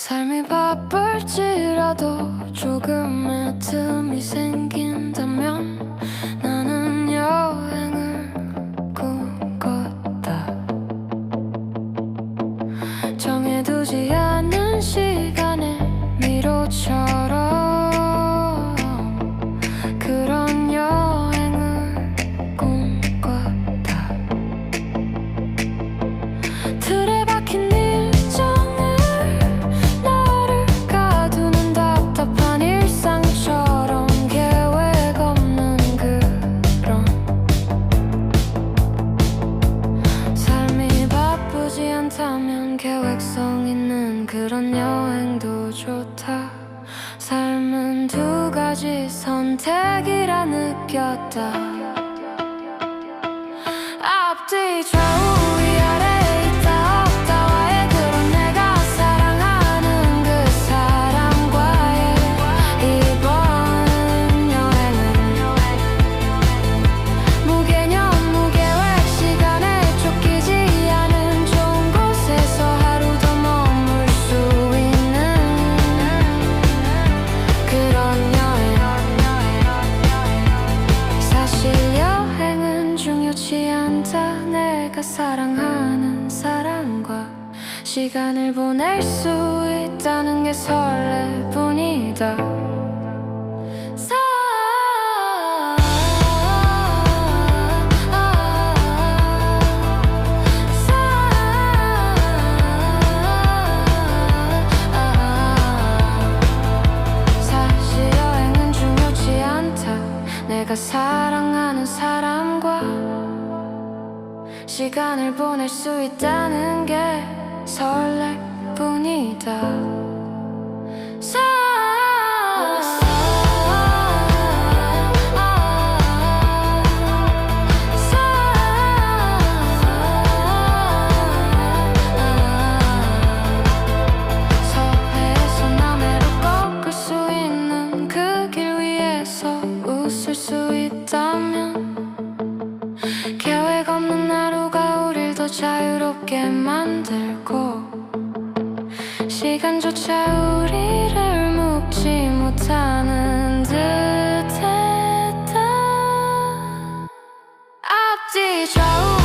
삶이 바쁠지라도 조금의 틈이 생긴다면 나는 여행을 꿈꿨다. 정해두지 않은 시간에 미로처럼 계획성 있는 그런 여행도 좋다. 삶은 두 가지 선택이라 느꼈다. 앞뒤 좌 않다 내가 사랑하는 사람과 시간을 보낼 수 있다는 게 설레뿐이다. 내가 사랑 시간을 보낼 수 있다는 게 설렐 뿐이다. 그 웃을 수 있다면 자유롭게 만들고 시간조차 우리를 묶지 못하는 듯했다 앞뒤 좌우